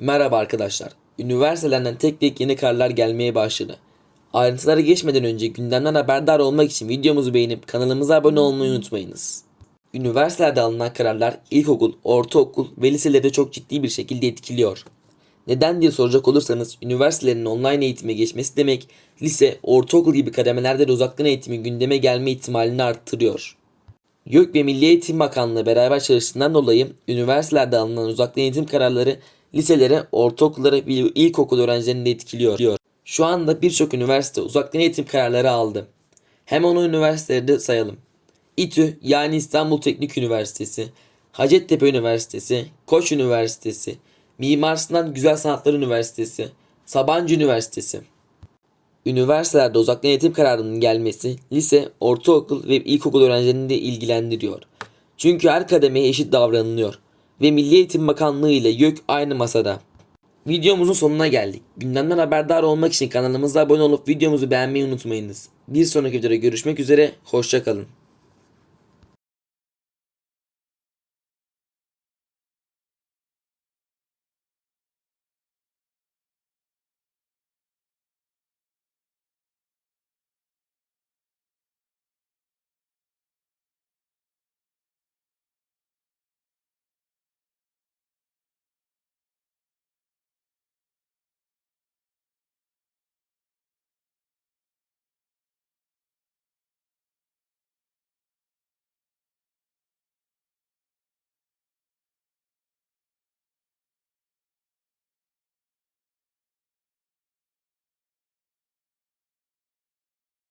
Merhaba arkadaşlar. Üniversitelerden tek tek yeni kararlar gelmeye başladı. Ayrıntılara geçmeden önce gündemden haberdar olmak için videomuzu beğenip kanalımıza abone olmayı unutmayınız. Üniversitelerde alınan kararlar ilkokul, ortaokul ve liseleri çok ciddi bir şekilde etkiliyor. Neden diye soracak olursanız üniversitelerin online eğitime geçmesi demek lise, ortaokul gibi kademelerde de uzaktan eğitimin gündeme gelme ihtimalini arttırıyor. YÖK ve Milli Eğitim Bakanlığı beraber çalıştığından dolayı üniversitelerde alınan uzaktan eğitim kararları liselere, ortaokullara ve ilkokul öğrencilerini de etkiliyor. Şu anda birçok üniversite uzaktan eğitim kararları aldı. Hemen o üniversiteleri de sayalım. İTÜ yani İstanbul Teknik Üniversitesi, Hacettepe Üniversitesi, Koç Üniversitesi, Mimar Sinan Güzel Sanatlar Üniversitesi, Sabancı Üniversitesi. Üniversitelerde uzaktan eğitim kararının gelmesi lise, ortaokul ve ilkokul öğrencilerini de ilgilendiriyor. Çünkü her kademeye eşit davranılıyor ve Milli Eğitim Bakanlığı ile YÖK aynı masada. Videomuzun sonuna geldik. Gündemden haberdar olmak için kanalımıza abone olup videomuzu beğenmeyi unutmayınız. Bir sonraki videoda görüşmek üzere, hoşçakalın.